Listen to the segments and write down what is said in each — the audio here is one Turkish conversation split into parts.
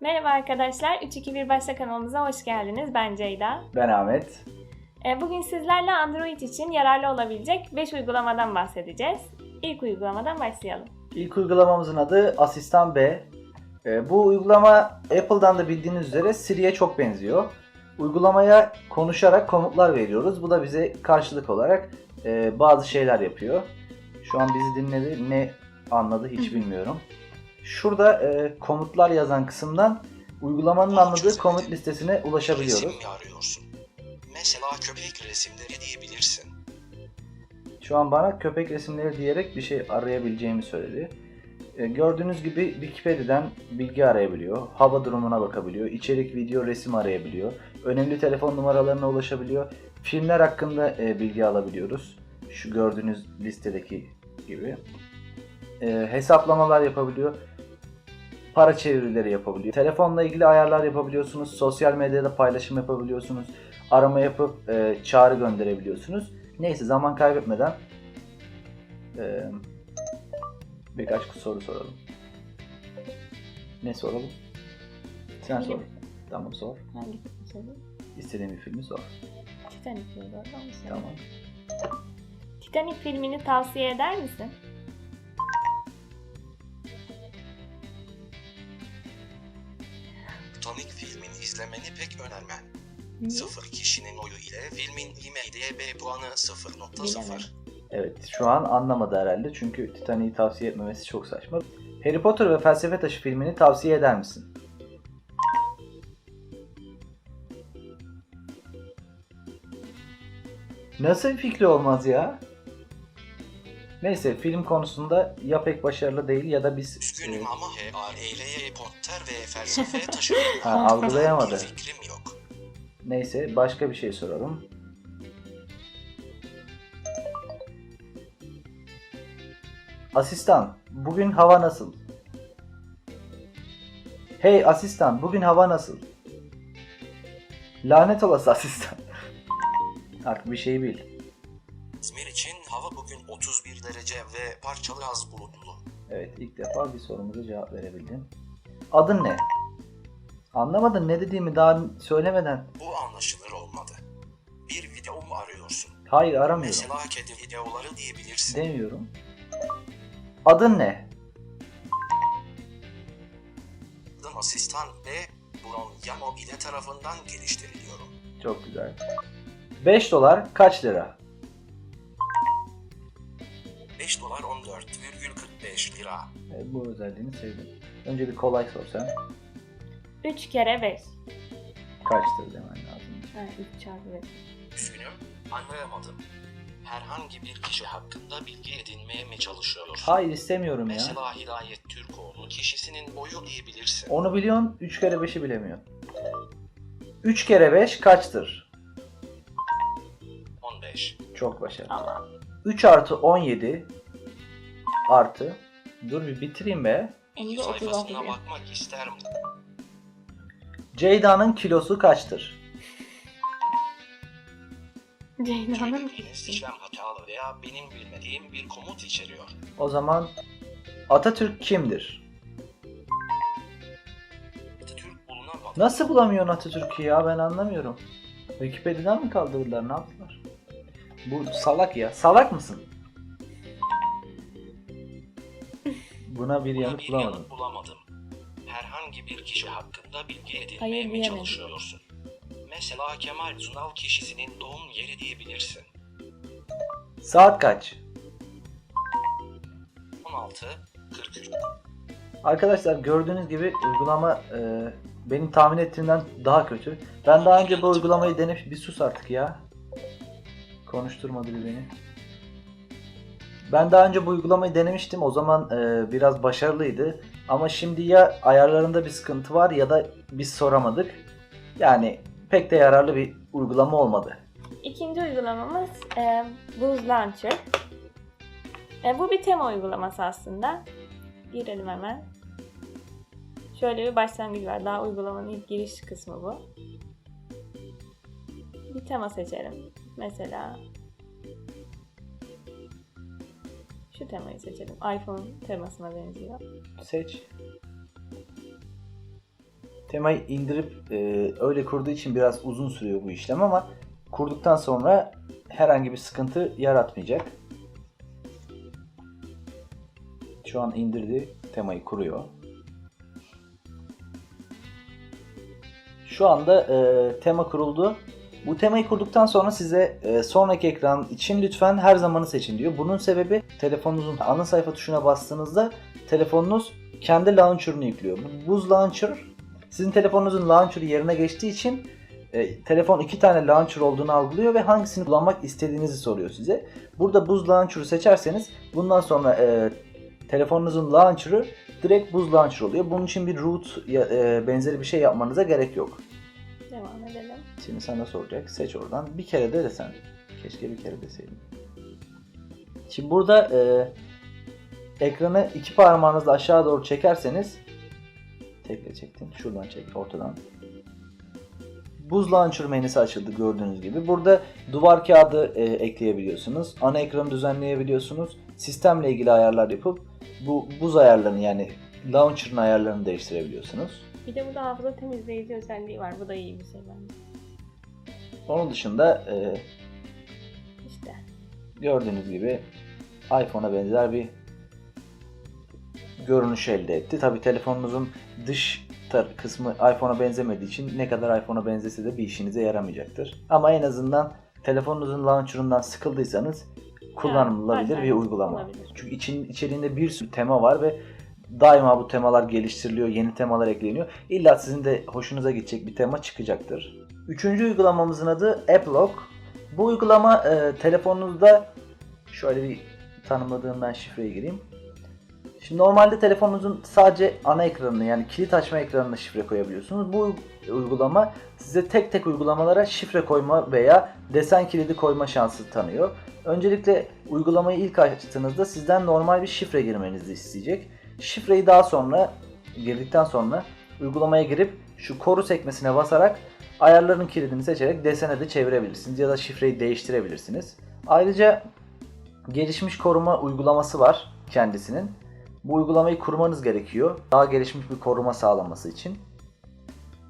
Merhaba arkadaşlar, 3-2-1 Başla kanalımıza hoş geldiniz. Ben Ceyda. Ben Ahmet. Ee, Bugün sizlerle Android için yararlı olabilecek 5 uygulamadan bahsedeceğiz. İlk uygulamadan başlayalım. İlk uygulamamızın adı Asistan B. Ee, bu uygulama Apple'dan da bildiğiniz üzere Siri'ye çok benziyor. Uygulamaya konuşarak komutlar veriyoruz. Bu da bize karşılık olarak e, bazı şeyler yapıyor. Şu an bizi dinledi. Ne anladı hiç bilmiyorum. Şurada e, komutlar yazan kısımdan uygulamanın anladığı komut listesine ulaşabiliyoruz. Resim mi arıyorsun? Mesela köpek resimleri diyebilirsin. Şu an bana köpek resimleri diyerek bir şey arayabileceğimi söyledi. E, gördüğünüz gibi Wikipedia'dan bilgi arayabiliyor, hava durumuna bakabiliyor, içerik, video, resim arayabiliyor, önemli telefon numaralarına ulaşabiliyor, filmler hakkında e, bilgi alabiliyoruz. Şu gördüğünüz listedeki gibi. E, hesaplamalar yapabiliyor, para çevirileri yapabiliyor. Telefonla ilgili ayarlar yapabiliyorsunuz, sosyal medyada paylaşım yapabiliyorsunuz, arama yapıp e, çağrı gönderebiliyorsunuz. Neyse zaman kaybetmeden e, birkaç soru soralım. Ne soralım? Sen sor. Tamam sor. Hangi söyleyeyim? İstediğin bir filmi sor. Titanic filmi söyleyeyim? Tamam. Titanic filmini tavsiye eder misin? Filmini izlemeni pek önermem. Niye? Sıfır kişinin oyu ile filmin IMDb puanı 0.0. Bilemedim. Evet şu an anlamadı herhalde çünkü Titanic'i tavsiye etmemesi çok saçma. Harry Potter ve Felsefe Taşı filmini tavsiye eder misin? Nasıl bir fikri olmaz ya? Neyse film konusunda ya pek başarılı değil ya da biz Üzgünüm e, ama Harry Potter ve felsefe taşı Ha, algılayamadı. Fikrim yok. Neyse başka bir şey soralım. Asistan, bugün hava nasıl? Hey asistan, bugün hava nasıl? Lanet olası asistan. Artık bir şey bil. Derece ve parçalı az bulutlu. Evet, ilk defa bir sorumuza cevap verebildim. Adın ne? Anlamadın ne dediğimi daha söylemeden. Bu anlaşılır olmadı. Bir video mu arıyorsun? Hayır aramıyorum. Mesela kedi videoları diyebilirsin. Demiyorum. Adın ne? Adım asistan ve Bron ile tarafından geliştiriliyorum. Çok güzel. 5 dolar kaç lira? 14,45 lira. Evet, bu özelliğini sevdim. Önce bir kolay sor sen. 3 kere 5. Kaçtır demen lazım. Ha, 3 çarpı 5. Üzgünüm, anlayamadım. Herhangi bir kişi hakkında bilgi edinmeye mi çalışıyorsun? Hayır istemiyorum ya. Mesela Hidayet Türkoğlu kişisinin boyu diyebilirsin. Onu biliyorsun 3 kere 5'i bilemiyorsun. 3 kere 5 kaçtır? 15. Çok başarılı. Ama 3 artı 17 artı Dur bir bitireyim be. onu Bir da 36 sayfasına diyor. bakmak ister mi? Ceyda'nın kilosu kaçtır? Ceyda'nın Söylediğiniz işlem hatalı veya benim bilmediğim bir komut içeriyor. O zaman Atatürk kimdir? Atatürk. Nasıl bulamıyorsun Atatürk'ü ya ben anlamıyorum. Wikipedia'dan mı kaldırdılar ne yaptılar? Bu salak ya. Salak mısın? Buna bir yanıt bir bulamadım. yanıt bulamadım. Herhangi bir kişi hakkında bilgi edinmeye Hayır mi diyemedim. çalışıyorsun? Mesela Kemal Sunal kişisinin doğum yeri diyebilirsin. Saat kaç? 16, 43. Arkadaşlar gördüğünüz gibi uygulama e, benim tahmin ettiğimden daha kötü. Ben daha önce bu uygulamayı denemiş... Bir sus artık ya. Konuşturma biri beni. Ben daha önce bu uygulamayı denemiştim. O zaman e, biraz başarılıydı. Ama şimdi ya ayarlarında bir sıkıntı var ya da biz soramadık. Yani pek de yararlı bir uygulama olmadı. İkinci uygulamamız e, Buzz Launcher. E, bu bir tema uygulaması aslında. Girelim hemen. Şöyle bir başlangıç var. Daha uygulamanın ilk giriş kısmı bu. Bir tema seçelim. Mesela şu temayı seçelim. iPhone temasına benziyor. Seç. Temayı indirip e, öyle kurduğu için biraz uzun sürüyor bu işlem ama kurduktan sonra herhangi bir sıkıntı yaratmayacak. Şu an indirdi, temayı kuruyor. Şu anda e, tema kuruldu. Bu temayı kurduktan sonra size e, sonraki ekran için lütfen her zamanı seçin diyor. Bunun sebebi telefonunuzun ana sayfa tuşuna bastığınızda telefonunuz kendi launcher'ını yüklüyor. Bu Buz Launcher sizin telefonunuzun launcher'ı yerine geçtiği için e, telefon iki tane launcher olduğunu algılıyor ve hangisini kullanmak istediğinizi soruyor size. Burada Buz Launcher'ı seçerseniz bundan sonra e, telefonunuzun launcher'ı direkt Buz Launcher oluyor. Bunun için bir root ya, e, benzeri bir şey yapmanıza gerek yok. Şimdi sana soracak. Seç oradan. Bir kere de desen. Keşke bir kere deseydim. Şimdi burada e, ekranı iki parmağınızla aşağı doğru çekerseniz tekle çektim. Şuradan çek. Ortadan. Buz Launcher menüsü açıldı gördüğünüz gibi. Burada duvar kağıdı e, ekleyebiliyorsunuz. Ana ekranı düzenleyebiliyorsunuz. Sistemle ilgili ayarlar yapıp bu buz ayarlarını yani Launcher'ın ayarlarını değiştirebiliyorsunuz. Bir de burada hafıza temizleyici özelliği var. Bu da iyi bir şey bence. Onun dışında e, İşte. gördüğünüz gibi iPhone'a benzer bir görünüş elde etti. Tabi telefonunuzun dış kısmı iPhone'a benzemediği için ne kadar iPhone'a benzese de bir işinize yaramayacaktır. Ama en azından telefonunuzun launcher'ından sıkıldıysanız kullanılabilir Yani, bir uygulama. olabilir. Çünkü için, içeriğinde bir sürü tema var ve daima bu temalar geliştiriliyor, yeni temalar ekleniyor. İlla sizin de hoşunuza gidecek bir tema çıkacaktır. Üçüncü uygulamamızın adı AppLock. Bu uygulama e, telefonunuzda şöyle bir tanımladığım ben şifreye gireyim. Şimdi normalde telefonunuzun sadece ana ekranını yani kilit açma ekranına şifre koyabiliyorsunuz. Bu uygulama size tek tek uygulamalara şifre koyma veya desen kilidi koyma şansı tanıyor. Öncelikle uygulamayı ilk açtığınızda sizden normal bir şifre girmenizi isteyecek. Şifreyi daha sonra girdikten sonra uygulamaya girip şu koru sekmesine basarak ayarların kilidini seçerek desene de çevirebilirsiniz ya da şifreyi değiştirebilirsiniz. Ayrıca gelişmiş koruma uygulaması var kendisinin. Bu uygulamayı kurmanız gerekiyor. Daha gelişmiş bir koruma sağlaması için.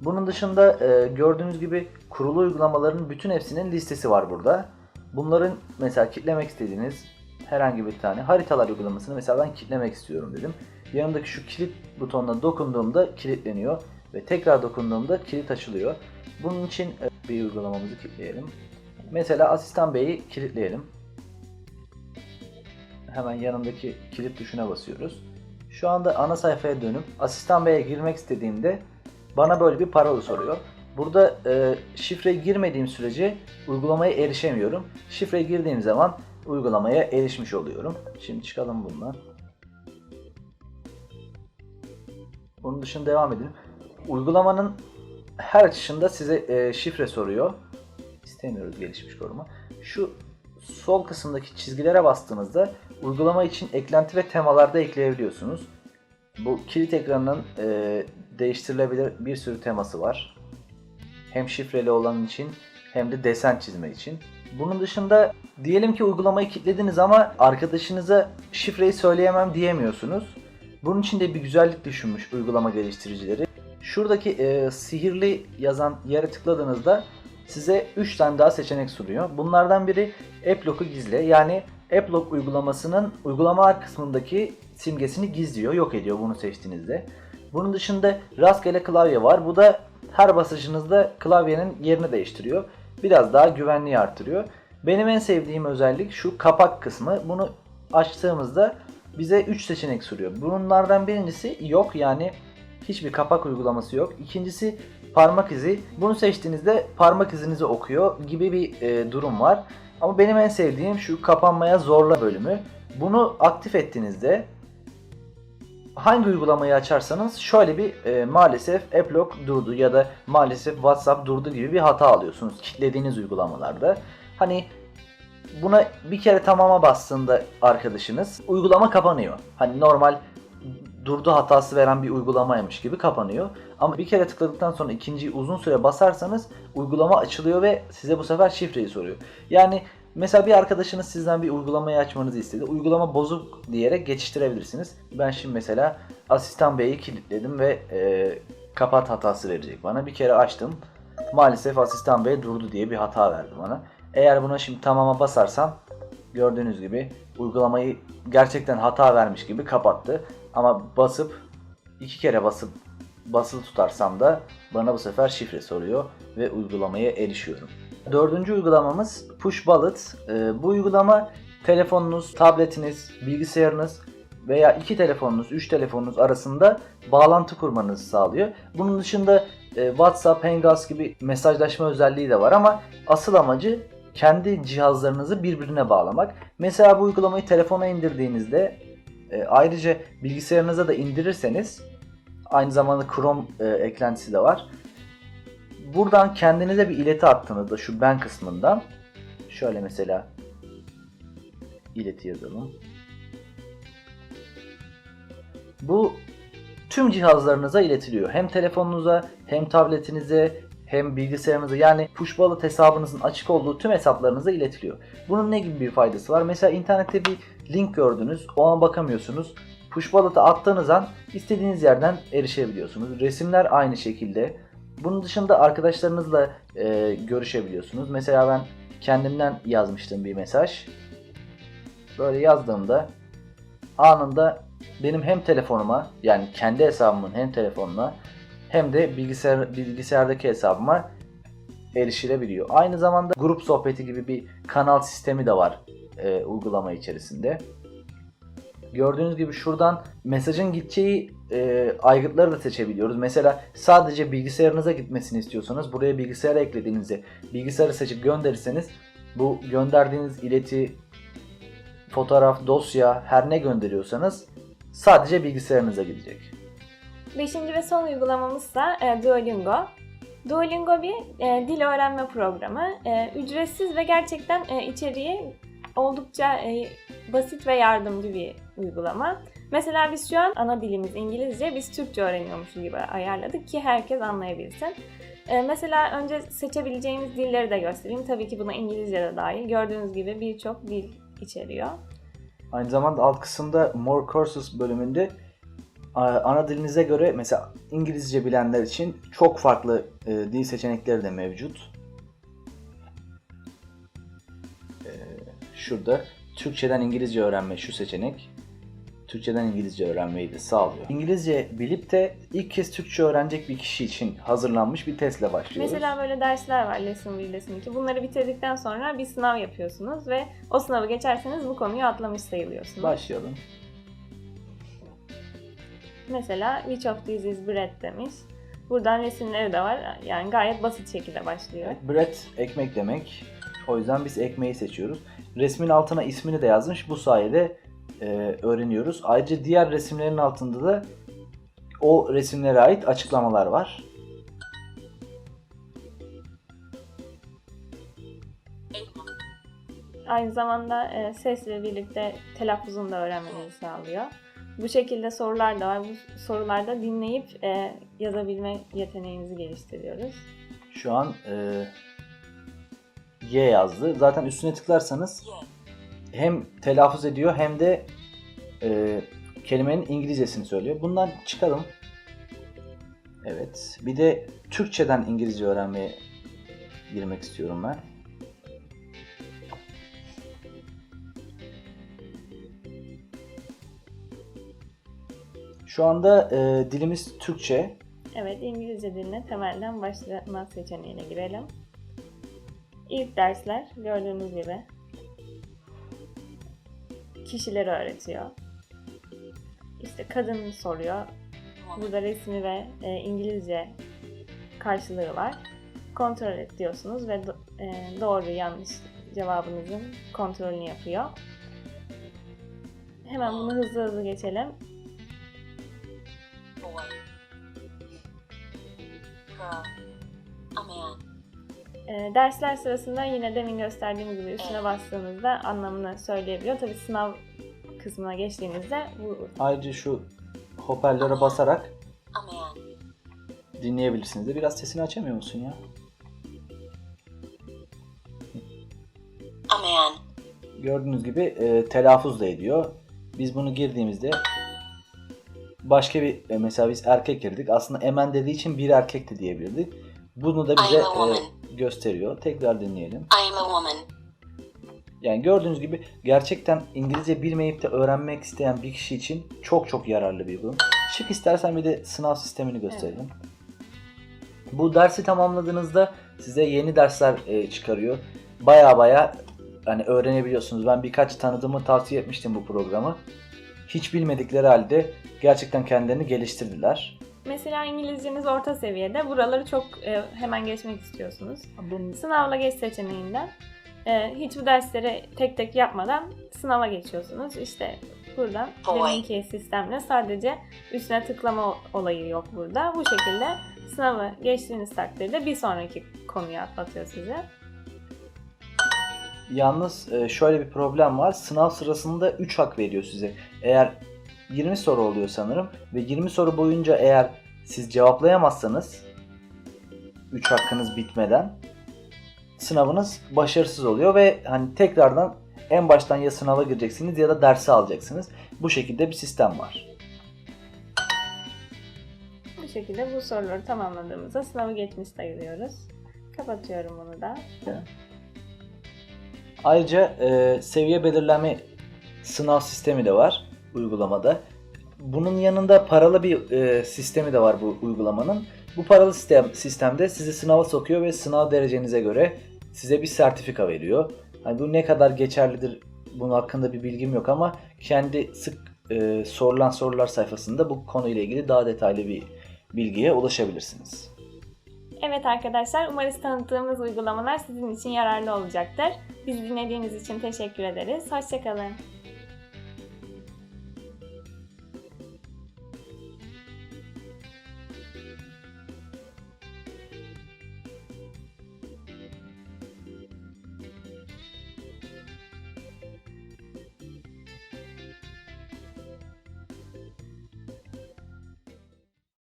Bunun dışında e, gördüğünüz gibi kurulu uygulamaların bütün hepsinin listesi var burada. Bunların mesela kitlemek istediğiniz herhangi bir tane haritalar uygulamasını mesela ben kitlemek istiyorum dedim. Yanındaki şu kilit butonuna dokunduğumda kilitleniyor ve tekrar dokunduğumda kilit açılıyor. Bunun için e, bir uygulamamızı kilitleyelim. Mesela Asistan Bey'i kilitleyelim. Hemen yanındaki kilit tuşuna basıyoruz. Şu anda ana sayfaya dönüp Asistan Bey'e girmek istediğimde bana böyle bir parola soruyor. Burada e, şifreyi girmediğim sürece uygulamaya erişemiyorum. Şifreyi girdiğim zaman uygulamaya erişmiş oluyorum. Şimdi çıkalım bundan. Bunun dışında devam edelim. Uygulamanın her açışında size e, şifre soruyor. İstemiyoruz gelişmiş koruma. Şu sol kısımdaki çizgilere bastığınızda uygulama için eklenti ve temalarda ekleyebiliyorsunuz. Bu kilit ekranının e, değiştirilebilir bir sürü teması var. Hem şifreli olan için hem de desen çizme için. Bunun dışında diyelim ki uygulamayı kilitlediniz ama arkadaşınıza şifreyi söyleyemem diyemiyorsunuz. Bunun için de bir güzellik düşünmüş uygulama geliştiricileri. Şuradaki e, sihirli yazan yere tıkladığınızda size 3 tane daha seçenek sunuyor. Bunlardan biri AppLock'u gizle. Yani AppLock uygulamasının uygulama kısmındaki simgesini gizliyor, yok ediyor bunu seçtiğinizde. Bunun dışında rastgele klavye var. Bu da her basışınızda klavyenin yerini değiştiriyor. Biraz daha güvenliği artırıyor. Benim en sevdiğim özellik şu kapak kısmı. Bunu açtığımızda bize 3 seçenek sunuyor. Bunlardan birincisi yok yani hiçbir kapak uygulaması yok. İkincisi parmak izi. Bunu seçtiğinizde parmak izinizi okuyor gibi bir e, durum var. Ama benim en sevdiğim şu kapanmaya zorla bölümü. Bunu aktif ettiğinizde hangi uygulamayı açarsanız şöyle bir e, maalesef AppLock durdu ya da maalesef WhatsApp durdu gibi bir hata alıyorsunuz kilitlediğiniz uygulamalarda. Hani buna bir kere tamama bastığında arkadaşınız uygulama kapanıyor. Hani normal durdu hatası veren bir uygulamaymış gibi kapanıyor. Ama bir kere tıkladıktan sonra ikinciyi uzun süre basarsanız uygulama açılıyor ve size bu sefer şifreyi soruyor. Yani mesela bir arkadaşınız sizden bir uygulamayı açmanızı istedi. Uygulama bozuk diyerek geçiştirebilirsiniz. Ben şimdi mesela Asistan Bey'i kilitledim ve e, kapat hatası verecek bana. Bir kere açtım. Maalesef asistan bey durdu diye bir hata verdi bana. Eğer buna şimdi tamama basarsam gördüğünüz gibi uygulamayı gerçekten hata vermiş gibi kapattı. Ama basıp iki kere basıp basılı tutarsam da bana bu sefer şifre soruyor ve uygulamaya erişiyorum. Dördüncü uygulamamız Push Bullet. Ee, bu uygulama telefonunuz, tabletiniz, bilgisayarınız veya iki telefonunuz, üç telefonunuz arasında bağlantı kurmanızı sağlıyor. Bunun dışında e, WhatsApp, Hangouts gibi mesajlaşma özelliği de var ama asıl amacı kendi cihazlarınızı birbirine bağlamak. Mesela bu uygulamayı telefona indirdiğinizde e, ayrıca bilgisayarınıza da indirirseniz aynı zamanda Chrome e, eklentisi de var. Buradan kendinize bir ileti attığınızda şu ben kısmından şöyle mesela ileti yazalım. Bu tüm cihazlarınıza iletiliyor. Hem telefonunuza, hem tabletinize, hem bilgisayarınıza yani push wallet hesabınızın açık olduğu tüm hesaplarınıza iletiliyor. Bunun ne gibi bir faydası var? Mesela internette bir link gördünüz, o an bakamıyorsunuz. Push wallet'a attığınız an istediğiniz yerden erişebiliyorsunuz. Resimler aynı şekilde. Bunun dışında arkadaşlarınızla e, görüşebiliyorsunuz. Mesela ben kendimden yazmıştım bir mesaj. Böyle yazdığımda anında benim hem telefonuma yani kendi hesabımın hem telefonuna hem de bilgisayar bilgisayardaki hesabıma erişilebiliyor. Aynı zamanda grup sohbeti gibi bir kanal sistemi de var e, uygulama içerisinde. Gördüğünüz gibi şuradan mesajın gideceği e, aygıtları da seçebiliyoruz. Mesela sadece bilgisayarınıza gitmesini istiyorsanız buraya bilgisayara eklediğinizde bilgisayarı seçip gönderirseniz bu gönderdiğiniz ileti, fotoğraf, dosya her ne gönderiyorsanız sadece bilgisayarınıza gidecek. Beşinci ve son uygulamamızsa e, Duolingo. Duolingo bir e, dil öğrenme programı. E, ücretsiz ve gerçekten e, içeriği oldukça e, basit ve yardımcı bir uygulama. Mesela biz şu an ana dilimiz İngilizce, biz Türkçe öğreniyormuşuz gibi ayarladık ki herkes anlayabilsin. E, mesela önce seçebileceğimiz dilleri de göstereyim. Tabii ki buna İngilizce de dahil. Gördüğünüz gibi birçok dil içeriyor. Aynı zamanda alt kısımda More Courses bölümünde ana dilinize göre mesela İngilizce bilenler için çok farklı e, dil seçenekleri de mevcut. E, şurada Türkçeden İngilizce öğrenme şu seçenek. Türkçeden İngilizce öğrenmeyi de sağlıyor. İngilizce bilip de ilk kez Türkçe öğrenecek bir kişi için hazırlanmış bir testle başlıyoruz. Mesela böyle dersler var Lesson 1, Lesson 2. Bunları bitirdikten sonra bir sınav yapıyorsunuz ve o sınavı geçerseniz bu konuyu atlamış sayılıyorsunuz. Başlayalım. Mesela which of these is bread demiş. Buradan resimleri de var. Yani gayet basit şekilde başlıyor. Evet, bread ekmek demek. O yüzden biz ekmeği seçiyoruz. Resmin altına ismini de yazmış. Bu sayede e, öğreniyoruz. Ayrıca diğer resimlerin altında da o resimlere ait açıklamalar var. Aynı zamanda e, sesle birlikte telaffuzunu da öğrenmenizi sağlıyor. Bu şekilde sorular da var. Bu sorularda dinleyip e, yazabilme yeteneğinizi geliştiriyoruz. Şu an e, Y yazdı. Zaten üstüne tıklarsanız hem telaffuz ediyor hem de e, kelimenin İngilizcesini söylüyor. Bundan çıkalım. Evet. Bir de Türkçeden İngilizce öğrenmeye girmek istiyorum ben. Şu anda e, dilimiz Türkçe. Evet, İngilizce diline temelden başlama seçeneğine girelim. İlk dersler gördüğünüz gibi kişileri öğretiyor. İşte kadın soruyor. Burada resmi ve e, İngilizce karşılığı var. Kontrol et diyorsunuz ve do- e, doğru yanlış cevabınızın kontrolünü yapıyor. Hemen bunu hızlı hızlı geçelim. E, dersler sırasında yine demin gösterdiğim gibi üstüne bastığınızda anlamını söyleyebiliyor. Tabi sınav kısmına geçtiğinizde bu Ayrıca şu hoparlöre basarak dinleyebilirsiniz de biraz sesini açamıyor musun ya? Gördüğünüz gibi e, telaffuz da ediyor. Biz bunu girdiğimizde başka bir e, mesela biz erkek girdik. Aslında emen dediği için bir erkek de diyebilirdik. Bunu da bize I'm e, gösteriyor. Tekrar dinleyelim. I am a woman. Yani gördüğünüz gibi gerçekten İngilizce bilmeyip de öğrenmek isteyen bir kişi için çok çok yararlı bir uygulama. Şık istersen bir de sınav sistemini gösterelim. Bu dersi tamamladığınızda size yeni dersler e, çıkarıyor. Baya baya hani öğrenebiliyorsunuz. Ben birkaç tanıdığımı tavsiye etmiştim bu programı. Hiç bilmedikleri halde gerçekten kendilerini geliştirdiler. Mesela İngilizceniz orta seviyede. Buraları çok e, hemen geçmek istiyorsunuz. Sınavla geç seçeneğinden e, hiç bu dersleri tek tek yapmadan sınava geçiyorsunuz. İşte buradan deminki sistemle sadece üstüne tıklama olayı yok burada. Bu şekilde sınavı geçtiğiniz takdirde bir sonraki konuyu atlatıyor size. Yalnız e, şöyle bir problem var. Sınav sırasında 3 hak veriyor size. Eğer 20 soru oluyor sanırım ve 20 soru boyunca eğer siz cevaplayamazsanız 3 hakkınız bitmeden sınavınız başarısız oluyor ve hani tekrardan en baştan ya sınava gireceksiniz ya da dersi alacaksınız. Bu şekilde bir sistem var. Bu şekilde bu soruları tamamladığımızda sınavı geçmiş sayılıyoruz. Kapatıyorum bunu da. Ayrıca e, seviye belirleme sınav sistemi de var uygulamada. Bunun yanında paralı bir e, sistemi de var bu uygulamanın. Bu paralı sistem sistemde sizi sınava sokuyor ve sınav derecenize göre size bir sertifika veriyor. Hani bu ne kadar geçerlidir bunun hakkında bir bilgim yok ama kendi sık e, sorulan sorular sayfasında bu konuyla ilgili daha detaylı bir bilgiye ulaşabilirsiniz. Evet arkadaşlar, umarız tanıttığımız uygulamalar sizin için yararlı olacaktır. Bizi dinlediğiniz için teşekkür ederiz. Hoşçakalın.